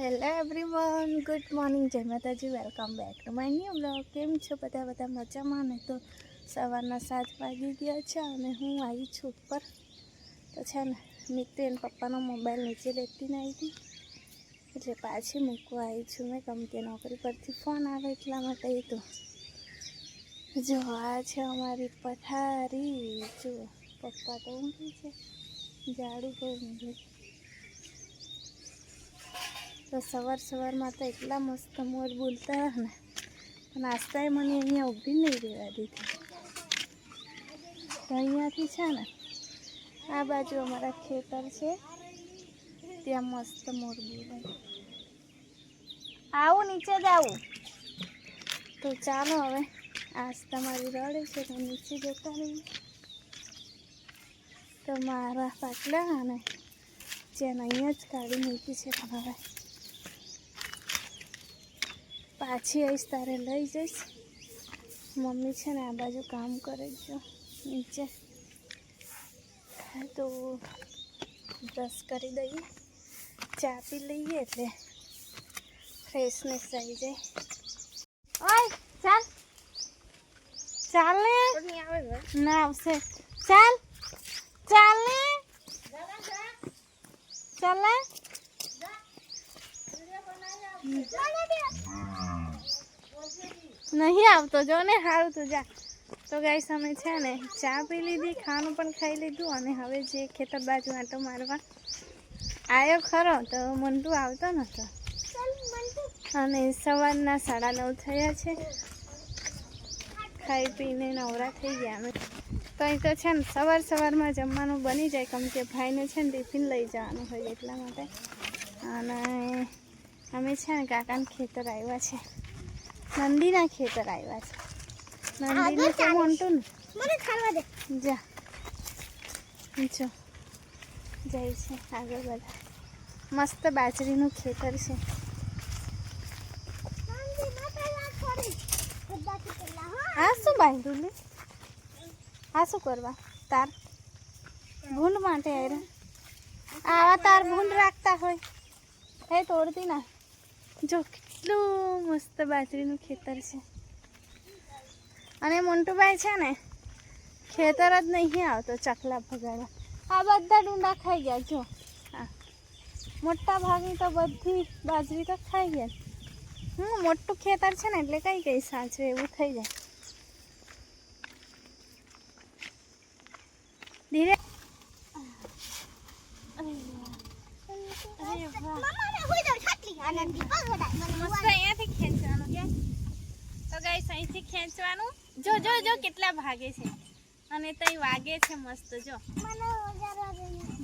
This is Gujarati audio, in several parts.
હેલો એવરીવન ગુડ મોર્નિંગ જય Mataji welcome back to my new blog કેમ છો બધા? બધા મજામાં? ને તો સવારના સાત વાગી ગયા છે અને હું આવી છું ઉપર. તો છે ને, મિત્રે એના પપ્પાનો મોબાઈલ નીચે લેતી નહીં હતી એટલે પાછી મૂકવા આવી છું મેં. કમ કે નોકરી પરથી ફોન આવે એટલા માટે તો. જો આ છે અમારી પથારી. જો, પપ્પા તો ઊંઘી છે. ઝાડુ કોઈ ઊંઘી. તો સવાર સવારમાં તો એટલા મસ્ત મોર બોલતા ને. ને આસ્તાએ મને અહીંયા ઊભી નહીં રહેવા દીધી. તો અહીંયાથી છે ને, આ બાજુ અમારા ખેતર છે. ત્યાં મસ્ત મોર બોલે. આવું, નીચે જ આવું. તો ચાલો હવે, આજ તમારી રડે છે, તો નીચે જતા રહીએ. તો મારા પાટલા અને જેને અહીંયા જ કાઢી મૂકી છે પણ હવે પાછી આવીશ તારે લઈ જઈશ. મમ્મી છે ને આ બાજુ કામ કરે છે નીચે. તો બ્રશ કરી દઈએ. ચા પી લઈએ એટલે ફ્રેશનેસ આવી જાય. ઓય ચાલ. ચાલે ના આવશે. ચાલ. ચાલે ચાલ. નહીં આવતો. જો ને સારું તું જા. તો ગાય અમે છે ને ચા પી લીધી ખાવાનું પણ ખાઈ લીધું અને હવે જે ખેતર બાજુ આંટો મારવા આવ્યો ખરો, તો મંટુ આવતો નહોતો અને સવારના સાડા નવ થયા છે. ખાઈ પીને નવરા થઈ ગયા અમે. તો અહીં તો છે ને, સવાર સવારમાં જમવાનું બની જાય, કેમ કે ભાઈને છે ને ટિફિન લઈ જવાનું હોય એટલા માટે. અને અમે છે ને કાકાના ખેતર આવ્યા છે. નંદીના ખેતર આવ્યા છે. નંદીને મોન્ટું ને મને ખાવા દે. જા. જો. જાય છે આગળ બધા. મસ્ત બાજરીનું ખેતર છે. આ શું બાંધ્યું લે? આ શું કરવા? તાર ભૂંડ માટે આવ્યા આવા તાર ભૂંડ રાખતા હોય. એ તોડતી ના. જો કેટલું મસ્ત બાજરીનું ખેતર છે. અને મોન્ટુભાઈ છે ને ખેતર જ નહીં આવતો ચકલા ભગાડવા. આ બધા ડુંડા ખાઈ ગયા જો. હા. મોટા ભાગની તો બધી બાજરી તો ખાઈ ગયા. હું મોટું ખેતર છે ને એટલે કઈ કઈ સાચવે એવું થઈ જાય. ધીરે. અરે વાહ. અહીંયાથી ખેંચવાનું કે? તો ગાઈસ અહીંથી ખેંચવાનું. જો જો જો કેટલા ભાગે છે. અને તઈ વાગે છે મસ્ત જો.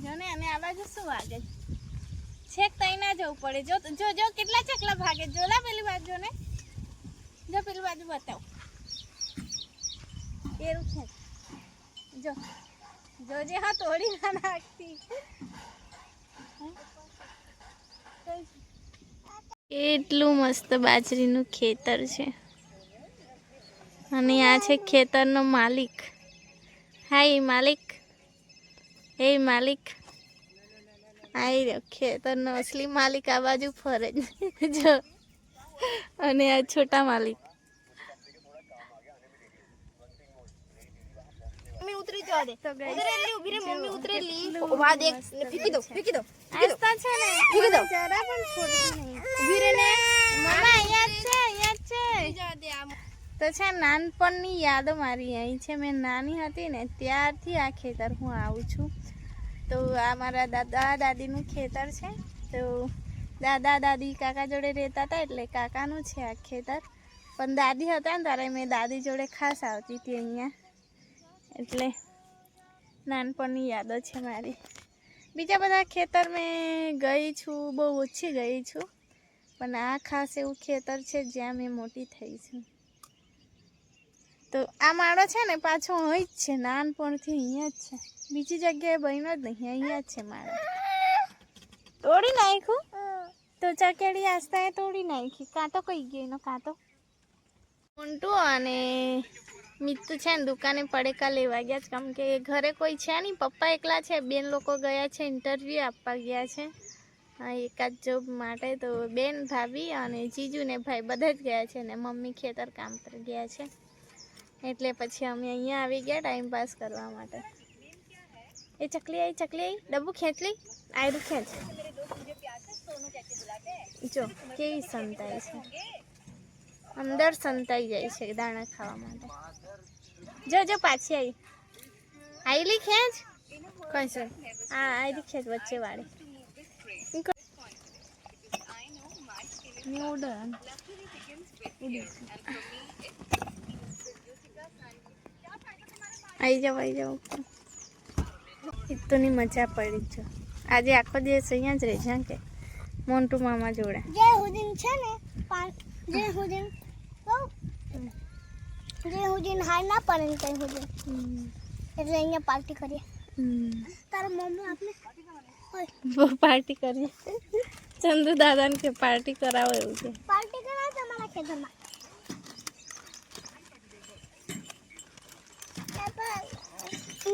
જો ને અને આ બાજુ શું વાગે? છે છેક તઈ ના જવું પડે. જો જો જો કેટલા ચકલા ભાગે? જોલા પેલી બાજુ ને. જો પેલી બાજુ બતાવ. એવું છે જો. જોજે હા તોડી ના નાખતી. એટલું મસ્ત બાજરીનું ખેતર છે. અને આ છે ખેતરનો માલિક. હાય માલિક. હે માલિક. આવી રહ્યો ખેતરનો અસલી માલિક આ બાજુ ફરે જો. અને આ છોટા માલિક. ઉતરી જવા દે તો guys, ઉતરેલી ઊભી રે મમ્મી ઉતરેલી ઊભા દે ફેંકી દો ફીકી દો. છે ને ફીકી દો. જરા પણ છોડી નહીં. ઊભી રે ને મમ્મા અહીંયા છે. તો છે નાનપણની યાદો મારી અહીં છે. મેં નાની હતી ને, ત્યારથી આ ખેતર હું આવું છું. તો આ મારા દાદા, દાદીનું ખેતર છે. તો દાદા, દાદી કાકા જોડે રહેતા હતા, એટલે કાકાનું છે આ ખેતર. પણ દાદી હતા ને, ત્યારે મેં દાદી જોડે ખાસ આવતી હતી અહીંયા. એટલે નાનપણની યાદો છે મારી. બીજા બધા ખેતર મેં ગઈ છું, બહુ ઓછી ગઈ છું. પણ આ ખાસ એવું ખેતર છે જ્યાં મેં મોટી થઈ છું. તો આ માળો છે ને પાછો અહીં જ છે નાનપણથી અહીંયા જ છે. બીજી જગ્યાએ બન્યો જ નહીં અહીંયા જ છે માળો. તોડી નાખ્યું? તો ચકેડી આસ્તાએ તોડી નાખી. કાંટો કઈ ગયો એનો કાંટો? મોન્ટુ અને મિત્તુ છે ને દુકાને પડેકા લેવા ગયા છે. કેમ કે ઘરે કોઈ છે નહીં પપ્પા એકલા છે બેન લોકો ગયા છે ઇન્ટરવ્યૂ આપવા ગયા છે. હા, એકાદ જોબ માટે તો બેન ભાભી અને જીજુ ને ભાઈ બધા જ ગયા છે ને મમ્મી ખેતર કામ પર ગયા છે. એટલે પછી અમે અહીંયા આવી ગયા ટાઈમ પાસ કરવા માટે. એ ચકલી આવી ચકલી આવી ડબ્બુ ખેંચ લઈ આયરું ખેંચ. જો, કેવી સંતાઈ છે. અંદર સંતાઈ જાય છે દાણા ખાવા માટે. જો જો, પાછી આવી આઈલી ખેંચ? કઈ છે? હા આઈલી ખેંચ વચ્ચે વાળી. ઉડે આવી જાવ આવી જાવ ઉપર. એટલું મજા પડી જ જો આજે આખો દિવસ અહીંયા જ રહે છે કે? મોન્ટુ મામા જોડે. જે હુદીન છે ને જે હુદીન જે હુદીન હાર ના પડે ને કઈ હુદીન. એટલે અહીંયા પાર્ટી કરીએ. તારા મમ્મી આપને પાર્ટી કરીએ. ચંદુ દાદાને કે પાર્ટી કરાવો એવું છે પાર્ટી કરાવો તમારા ખેતરમાં.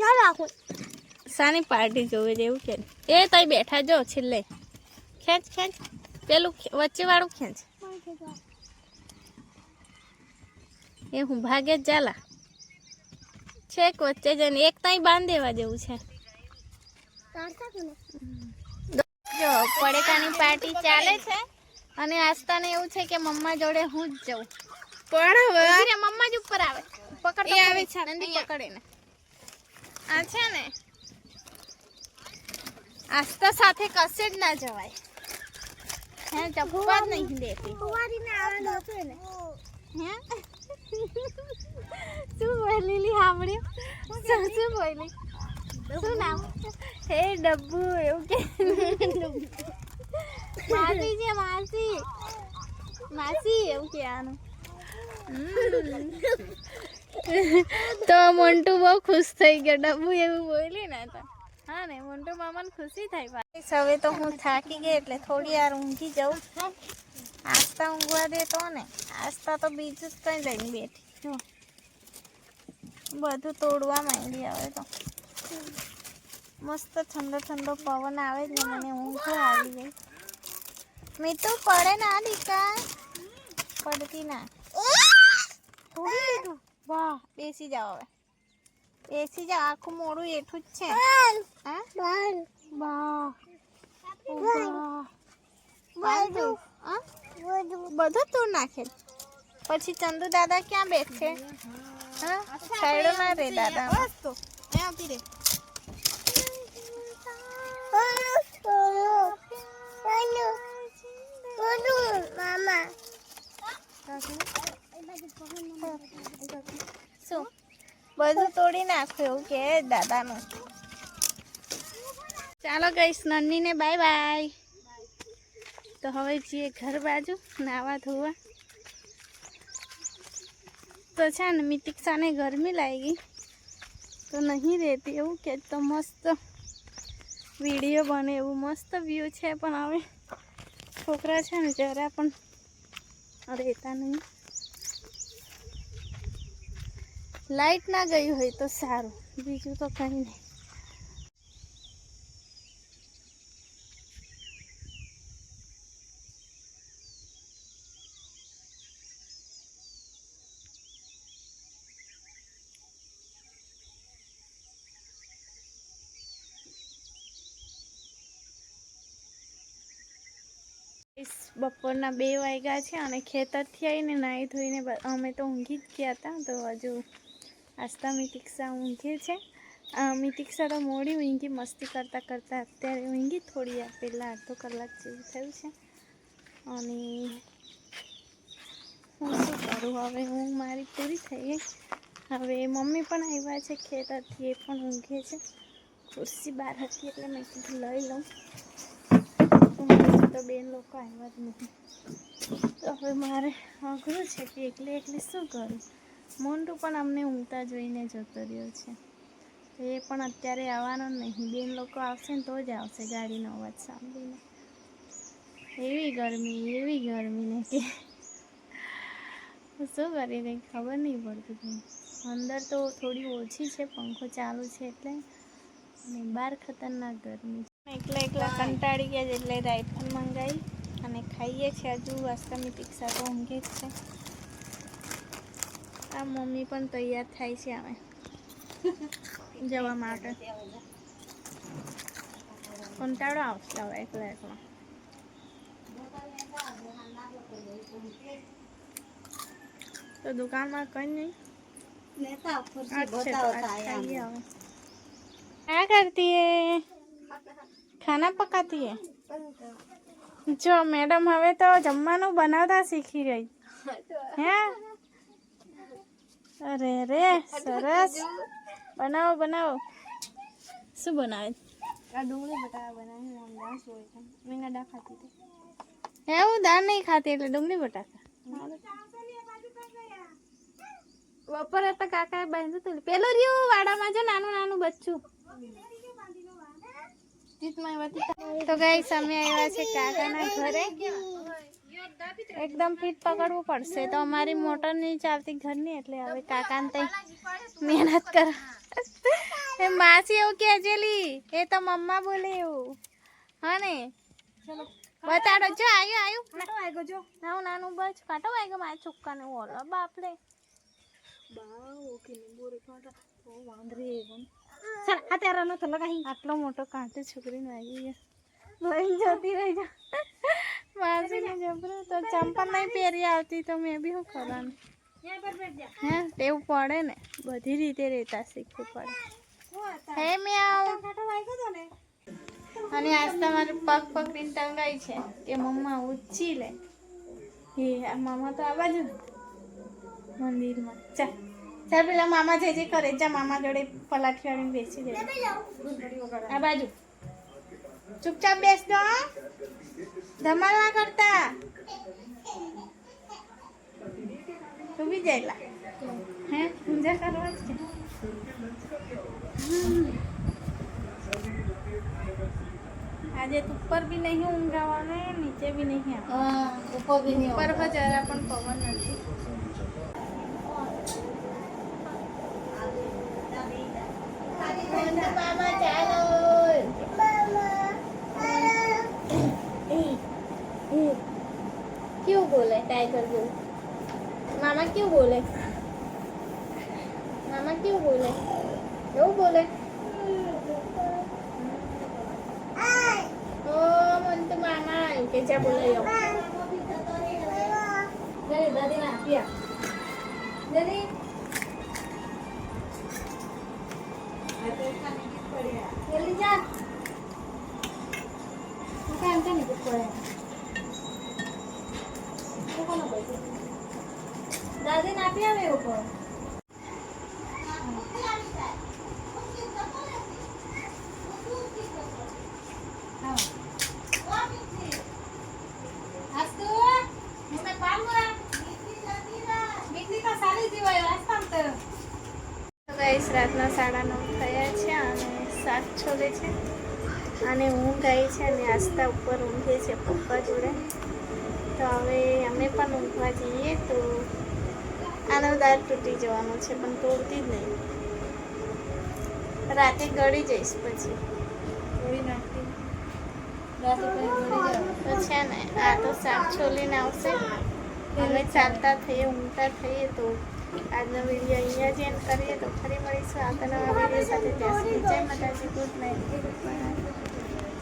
ના રાખું. સાની પાર્ટી જોવે છે એવું કે એ તઈ બેઠા જો છેલ્લે. ખેંચ ખેંચ. પેલું વચ્ચે વાળું ખેંચ. એ હું ભાગે જ ચાલા છેક વચ્ચે જઈને એક તઈ બાંધ દેવા જેવું છે. જો પડેકાની પાર્ટી ચાલે છે. અને આસ્થાને એવું છે કે મમ્મા જોડે હું જ જઉં. પણ હવે મમ્મા જ ઉપર આવે. પકડ આવે છે નંદી પકડીને. આ છે ને આસ્તા સાથે કશે જ ના જવાય. હે ચપ્પા જ નહીં દેતી. કુંવારીને આવવાનું છે ને. હે? શું બોલેલી સાંભળ્યું? શું બોલી? શું નામ? હે ડબ્બુ એવું કે માસી છે માસી. માસી એવું કહેવાનું હમ. તો મોન્ટુ બહુ ખુશ થઈ ગયો ડબ્બુ એવું બોલી ને તો. હા ને મોન્ટુ મામાને ખુશી થાય હવે તો હું થાકી ગઈ એટલે થોડી વાર ઊંઘી જાઉં. આસ્તા ઊંઘવા દે તો ને. આસ્તા તો બીજું જ કંઈ લઈને બેઠી જો બધું તોડવા માંડી હવે તો. મસ્ત ઠંડો ઠંડો પવન આવે ને મને ઊંઘ આવી ગઈ. મીઠું પડે ના દીકા પડતી ના. થોડી લીધું વાહ બેસી જાઓ હવે. બેસી જાઓ આખું મોડું એઠું જ છે. હા? વાહ. વાહ. બાંધું. તું નાખે પછી ચંદુ દાદા ક્યાં બેસે હા. સાઈડો ના રે દાદા. મામા શું? બધું તોડી નાખ્યું એવું કે દાદાનું. ચાલો ગઈશ નન્નીને બાય બાય તો હવે જઈએ ઘર બાજુ નાવા ધોવા. તો છે ને, મિતિક્ષાને ગરમી લાગી. તો નહીં રહેતી એવું કે તો મસ્ત. વીડિયો બને એવું મસ્ત વ્યૂ છે પણ હવે છોકરા છે ને જરા પણ રહેતા નહીં. લાઈટ ના ગઈ હોય તો સારું. બીજું તો કંઈ નહીં. ગાઈસ, બપોરના બે વાગ્યા છે અને ખેતરથી આવીને નાહી ધોઈને અમે તો ઊંઘી જ ગયા હતા તો હજુ આસ્તા મિતિક્ષા ઊંઘે છે. મિતિક્ષા તો મોડી ઊંઘી મસ્તી કરતાં કરતાં અત્યારે ઊંઘી થોડી પહેલાં અડધો કલાક જેવું થયું છે. અને હું શું કરું? હવે ઊંઘ મારી પૂરી થઈ ગઈ. હવે મમ્મી પણ આવ્યા છે ખેતરથી એ પણ ઊંઘે છે. ખુરશી બહાર હતી એટલે મેં કીધું લઈ લઉં. તો બેન લોકો આવ્યા જ નથી તો હવે મારે અઘરું છે કે એકલી એકલી શું કરું? મોન્ટુ પણ અમને ઊંઘતા જોઈને જતો રહ્યો છે. એ પણ અત્યારે આવવાનો નહીં. બેન લોકો આવશે ને તો જ આવશે ગાડીનો અવાજ સાંભળીને. એવી ગરમી એવી ગરમી ને કે. શું કરી કંઈ ખબર નહીં પડતી કંઈ અંદર તો થોડી ઓછી છે, પંખો ચાલુ છે એટલે. અને બહાર ખતરનાક ગરમી એકલા એકલા કંટાળી ગયા છે એટલે રાઈફલ મંગાવી અને ખાઈએ છીએ હજુ. અષ્ટમી પીક્ષા તો ઊંઘે જ છે. આ મમ્મી પણ તૈયાર થાય છે હવે. જવા માટે. કંટાળો આવશે હવે એકલા એકલા. તો દુકાનમાં કઈ નહીં. આ કરતી ખાના પકાતી જો મેડમ હવે તો જમવાનું બનાવતા શીખી ગઈ હે? અરે રે સરસ. બનાવો બનાવો. શું બનાવે? હે હું દાળ નહીં ખાતી એટલે ડુંગળી બટાકા. બપોરે તો કાકાએ બાંધ્યું હતું પેલું રહ્યું વાડામાં જો નાનું નાનું બચ્ચું. તો ગઈ અમે આવ્યા છે કાકાના ઘરે. એકદમ ફીટ પકડવું પડશે. તો અમારી મોટર નહીં ચાલતી ઘરની એટલે હવે કાકાને તઈ મહેનત કર એ માસી એવું કહેજેલી એ તો મમ્મા બોલે એવું. હા ને? બતાડો. જો આવ્યું આવ્યું કાંટો આવ્યો જો. નાનું નાનું બસ કાંટો વાગ્યો મારા છોકરાને. ઓલો બાપલે. આટલો મોટો કાંટો છોકરીને વાગી ગયો. લઈ જતી રહી જા ચંપલ નહીં પહેરી આવતી તો મેં બી શું કરવાનું? હે તેવું પડે ને. બધી રીતે રહેતા શીખવું પડે. હે મેં આવું અને આજ તમારે પગ પકડીને ટંગાઈ છે કે મમ્મા ઉચી લે. એ મમ્મા મામા તો આ બાજુ મંદિરમાં. ચા ચાલ પેલા મામા જે જે કરે જા મામા જોડે પલાઠી વાળીને બેસી જાય આ બાજુ. ચૂપચાપ બેસ દો ધમાલ ના કરતા. તું બી જઈલા હે પૂજા કરવા જ છે આજે તો ઉપર બી નહીં ઊંઘાવાનું નીચે બી નહીં. ઉપર બી નહીં ઉપર પર જરા પણ પવન નથી. કેવું બોલે ટાઈગર બોલ મામા કેવું બોલે મામા કેવું બોલે એવું બોલે ઓ મને તો મામા કે જ્યાં બોલે એવું દાદી દાદી ના આપ્યા દાદી દાદી નાખી આવે ઉપર તો ગાઈસ રાતના સાડા નવ થયા છે અને શાક છોલે છે ગઈ છે અને આસ્તા ઉપર ઊંઘે છે પપ્પા જોડે. તો હવે અમે પણ ઊંઘવા જઈએ તો આનો દાર તૂટી જવાનો છે પણ તોડતી જ નહીં. રાતે ગળી જઈશ પછી. તો છે ને આ તો શાક છોલીને આવશે. અમે ચાલતા થઈએ ઊંઘતા થઈએ તો આજનો વીડિયો અહીંયા જ એન્ડ કરીએ. તો ફરી મળીશું. આગળના વીડિયો સાથે. ત્યાં સુધી જય માતાજી. Good night